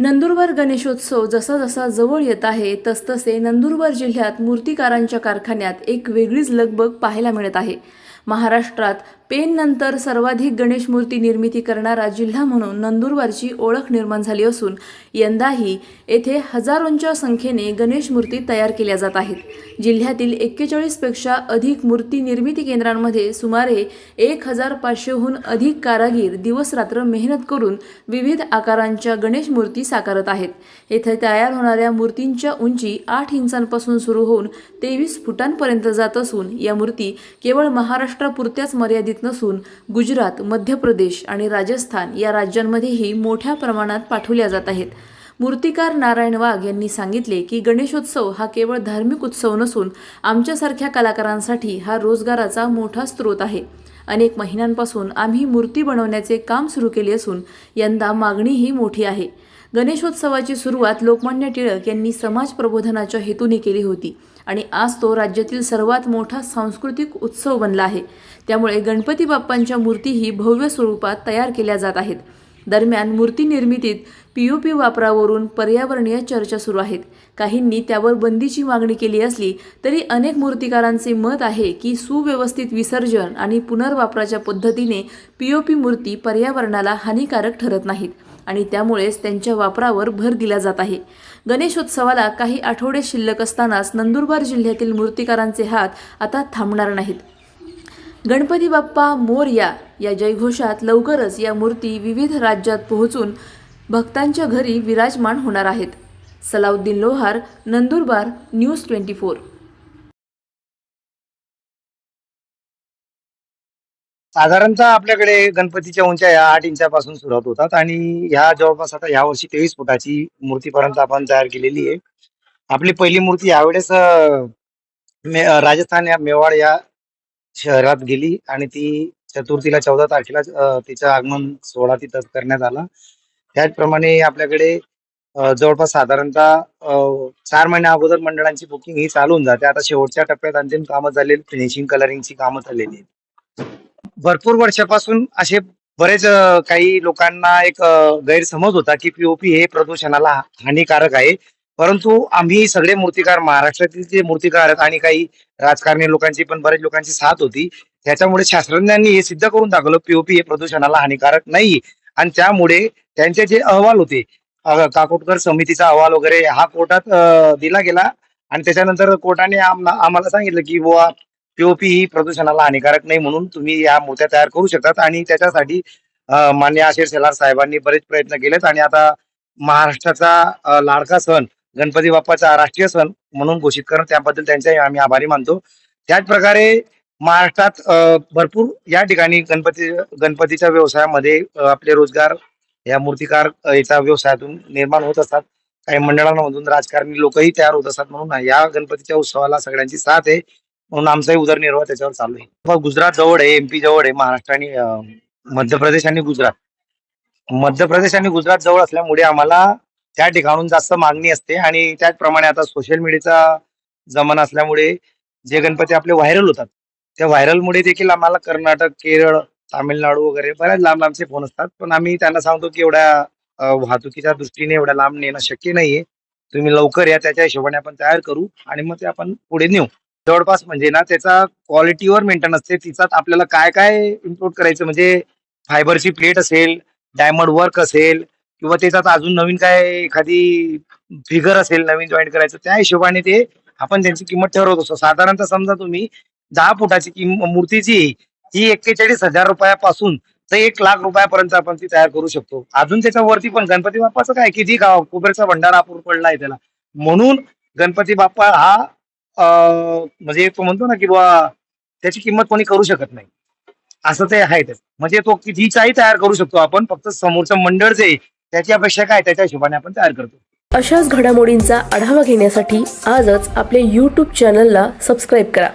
नंदुरबार गणेशोत्सव जसा जसा जवळ येत आहे तसतसे नंदुरबार जिल्ह्यात मूर्तिकारांच्या कारखान्यात एक वेगळीच लगबग पाहायला मिळत आहे. महाराष्ट्रात पेननंतर सर्वाधिक गणेश मूर्ती निर्मिती करणारा जिल्हा म्हणून नंदुरबारची ओळख निर्माण झाली असून यंदाही येथे हजारोंच्या संख्येने गणेश मूर्ती तयार केल्या जात आहेत. जिल्ह्यातील एक्केचाळीसपेक्षा अधिक मूर्ती निर्मिती केंद्रांमध्ये सुमारे एक हजार पाचशेहून अधिक कारागीर दिवसरात्र मेहनत करून विविध आकारांच्या गणेश मूर्ती साकारत आहेत. येथे तयार होणाऱ्या मूर्तींच्या उंची आठ इंचांपासून सुरू होऊन तेवीस फुटांपर्यंत जात असून या मूर्ती केवळ महाराष्ट्रापुरत्याच मर्यादित नसून गुजरात मध्य प्रदेश आणि राजस्थान या राज्यांमध्येही मोठ्या प्रमाणात पाठवल्या जात आहेत. मूर्तिकार नारायण वाघ यांनी सांगितले की गणेशोत्सव हा केवळ धार्मिक उत्सव नसून आमच्यासारख्या कलाकारांसाठी हा रोजगाराचा मोठा स्रोत आहे. अनेक महिन्यांपासून आम्ही मूर्ती बनवण्याचे काम सुरू केले असून यंदा मागणीही मोठी आहे. गणेशोत्सवाची सुरुवात लोकमान्य टिळक यांनी समाज प्रबोधनाच्या हेतूने केली होती आणि आज तो राज्यातील सर्वात मोठा सांस्कृतिक उत्सव बनला आहे. त्यामुळे गणपती बाप्पांच्या मूर्तीही भव्य स्वरूपात तयार केल्या जात आहेत. दरम्यान मूर्ती निर्मितीत पी पी वापरावरून पर्यावरणीय चर्चा सुरू आहेत. काहींनी त्यावर बंदीची मागणी केली असली तरी अनेक मूर्तिकारांचे मत आहे की सुव्यवस्थित विसर्जन आणि पुनर्वापराच्या पद्धतीने पी मूर्ती पर्यावरणाला हानिकारक ठरत नाहीत. आणि त्यामुळेच त्यांच्या वापरावर भर दिला जात आहे. गणेशोत्सवाला काही आठवडे शिल्लक असतानाच नंदुरबार जिल्ह्यातील मूर्तिकारांचे हात आता थांबणार नाहीत. गणपती बाप्पा मोरया या जयघोषात लवकरच या मूर्ती विविध राज्यात पोहोचून भक्तांच्या घरी विराजमान होणार आहेत. Salauddin Lohar Nandurbar news twenty four. साधारणतः आपल्याकडे गणपतीच्या उंच्या या आठ इंचापासून सुरुवात होतात आणि ह्या जवळपास आता ह्या वर्षी तेवीस फुटाची मूर्तीपर्यंत आपण तयार केलेली आहे. आपली पहिली मूर्ती यावेळेस मे- राजस्थान या मेवाड या शहरात गेली आणि ती चतुर्थीला चौदा तारखेला तिचं आगमन सोहळा तिथं करण्यात आला. त्याचप्रमाणे आपल्याकडे जवळपास साधारणतः चार महिन्या अगोदर मंडळांची बुकिंग ही चालून जाते. आता शेवटच्या टप्प्यात अंतिम कामं झालेली फिनिशिंग कलरिंगची कामं झालेली आहेत. भरपूर वर्षापासून असे बरेच काही लोकांना एक गैरसमज होता की पीओपी हे प्रदूषणाला हानिकारक आहे. परंतु आम्ही सगळे मूर्तिकार महाराष्ट्रातील जे मूर्तिकार आहेत आणि काही राजकारणी लोकांची पण बरेच लोकांची साथ होती त्याच्यामुळे शास्त्रज्ञांनी हे सिद्ध करून दाखवलं पीओपी हे प्रदूषणाला हानिकारक नाही. आणि त्यामुळे त्यांचे जे अहवाल होते काकोटकर समितीचा अहवाल वगैरे हा कोर्टात दिला गेला. आणि त्याच्यानंतर कोर्टाने आम्हाला सांगितलं की बुवा पीओपी ही प्रदूषणाला हानिकारक नाही म्हणून तुम्ही या मूर्त्या तयार करू शकतात आणि त्याच्यासाठी मान्य आशिर शेलार साहेबांनी बरेच प्रयत्न केलेत आणि आता महाराष्ट्राचा लाडका सण गणपती बाप्पाचा राष्ट्रीय सण म्हणून घोषित करणं त्याबद्दल त्यांचे आम्ही आभारी मानतो. त्याच प्रकारे महाराष्ट्रात भरपूर या ठिकाणी गणपती गणपतीच्या व्यवसायामध्ये आपले रोजगार या मूर्तिकार अ, याच्या व्यवसायातून निर्माण होत असतात. काही मंडळांमधून राजकारणी लोकही तयार होत असतात म्हणून या गणपतीच्या उत्सवाला सगळ्यांची साथ आहे. म्हणून आमचाही उदरनिर्वाह त्याच्यावर चालू आहे. गुजरात जवळ आहे एमपी जवळ आहे महाराष्ट्र आणि मध्य प्रदेश आणि गुजरात. मध्य प्रदेश आणि गुजरात जवळ असल्यामुळे आम्हाला त्या ठिकाणून जास्त मागणी असते आणि त्याचप्रमाणे आता सोशल मीडियाचा जमाना असल्यामुळे जे गणपती आपले व्हायरल होतात त्या व्हायरलमुळे देखील आम्हाला कर्नाटक केरळ तामिळनाडू वगैरे बऱ्याच लांब लांबचे फोन असतात. पण आम्ही त्यांना सांगतो की एवढ्या वाहतुकीच्या दृष्टीने एवढ्या लांब नेणं शक्य नाहीये. तुम्ही लवकर या त्याच्या हिशोबाने आपण तयार करू आणि मग ते आपण पुढे नेऊ. जवळपास म्हणजे ना त्याचा क्वालिटीवर मेंटेन असते तिच्यात आपल्याला काय काय इम्प्रूव्ह करायचं? म्हणजे फायबरची प्लेट असेल डायमंड वर्क असेल किंवा त्याच्यात अजून नवीन काय एखादी फिगर असेल नवीन जॉईन करायचं त्या हिशोबाने ते आपण त्यांची किंमत ठरवत असतो. साधारणतः समजा तुम्ही दहा फुटाची किंमत मूर्तीची ही एक्केचाळीस हजार रुपयापासून तर एक लाख रुपयापर्यंत आपण ती तयार करू शकतो. अजून त्याच्यावरती पण गणपती बाप्पाचं काय किती गाव कुबेरचा भंडारा अपूर पडला आहे त्याला. म्हणून गणपती बाप्पा हा म्हणजे तो म्हणतो ना की बा त्याची किंमत कोणी करू शकत नाही. असं ते आहे म्हणजे तो कितीचाही तयार करू शकतो आपण फक्त समोरचं मंडळ जे त्याची अपेक्षा काय त्याच्या हिशोबाने आपण तयार करतो. अशाच घडामोडींचा आढावा घेण्यासाठी आजच आपले यूट्यूब चॅनलला सबस्क्राईब करा.